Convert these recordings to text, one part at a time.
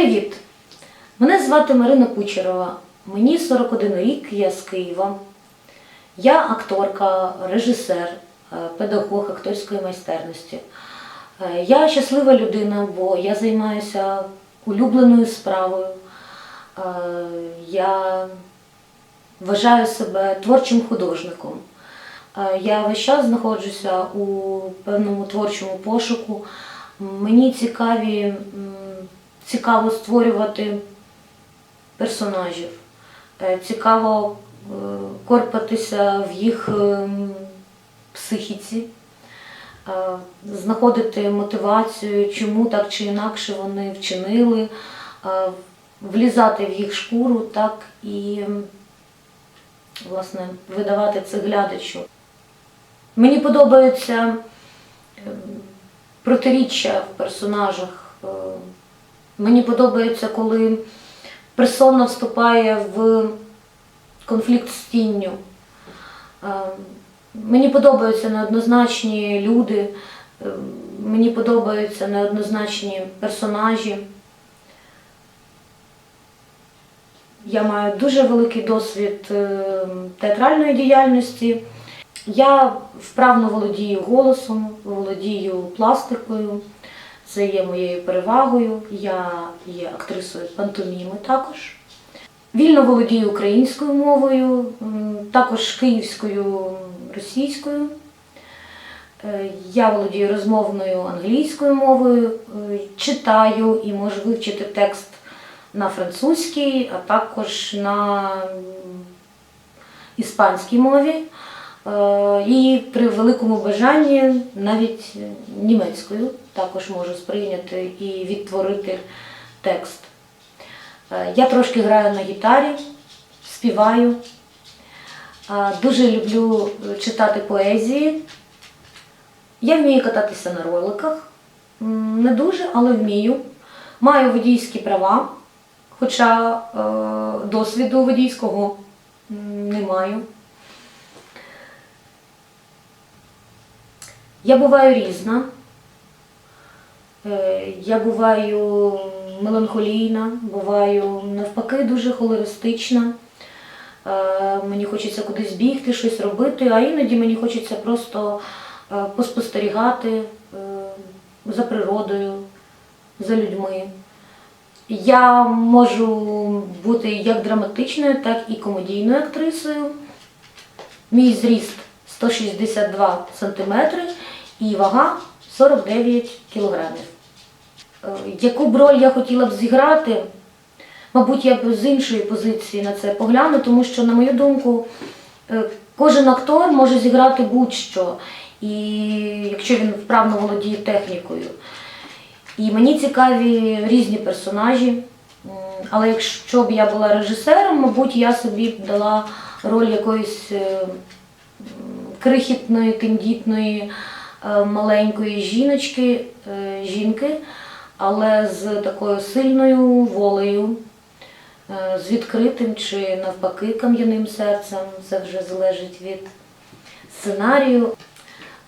Привіт! Мене звати Марина Кучерова. Мені 41 рік, я з Києва. Я акторка, режисер, е, педагог акторської майстерності. Е, Я щаслива людина, бо я займаюся улюбленою справою. Е, Я вважаю себе творчим художником. Я весь час знаходжуся у певному творчому пошуку. Мені цікаві, цікаво створювати персонажів, Е, цікаво е, корпатися в їх ем, психіці, е, знаходити мотивацію, чому так чи інакше вони вчинили, е, влізати в їх шкуру, так і ем, власне видавати це глядачу. Мені подобається ем, протиріччя в персонажах. Мені подобається, коли персона вступає в конфлікт з тінню. Е, Мені подобаються неоднозначні люди, е, мені подобаються неоднозначні персонажі. Я маю дуже великий досвід е, театральної діяльності. Я вправно володію голосом, володію пластикою. Це є моєю перевагою. Я є актрисою пантоміми також. Вільно володію українською мовою, також київською російською. Е, Я володію розмовною англійською мовою, е, читаю і можу вивчити текст на французькій, а також на іспанській мові. Е, І при великому бажанні навіть німецькою також можу сприйняти і відтворити текст. Е, Я трошки граю на гітарі, співаю. Е, Дуже люблю читати поезії. Я вмію кататися на роликах. Не дуже, але вмію. Маю водійські права, хоча е, досвіду водійського не маю. Я буваю різна. Е, Я буваю меланхолійна, буваю навпаки дуже холеристична. Е, Мені хочеться кудись бігти, щось робити, а іноді мені хочеться просто е, поспостерігати за природою, за людьми. Я можу бути як драматичною, так і комедійною актрисою. Мій зріст 162 см і вага 49 кілограмів. Е, Яку б роль я хотіла б зіграти? Мабуть, я б з іншої позиції на це погляну, тому що, на мою думку, е, кожен актор може зіграти будь-що, і якщо він вправно володіє технікою. І мені цікаві різні персонажі. Але якщо б я була режисером, мабуть, я собі б дала роль якоїсь е, крихітної, тендітної, маленької жіночки, е, жінки, але з такою сильною волею, е, з відкритим чи навпаки кам'яним серцем. Це вже залежить від сценарію.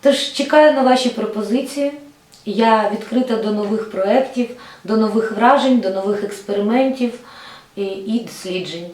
Тож чекаю на ваші пропозиції. Я відкрита до нових проєктів, до нових вражень, до нових експериментів і досліджень.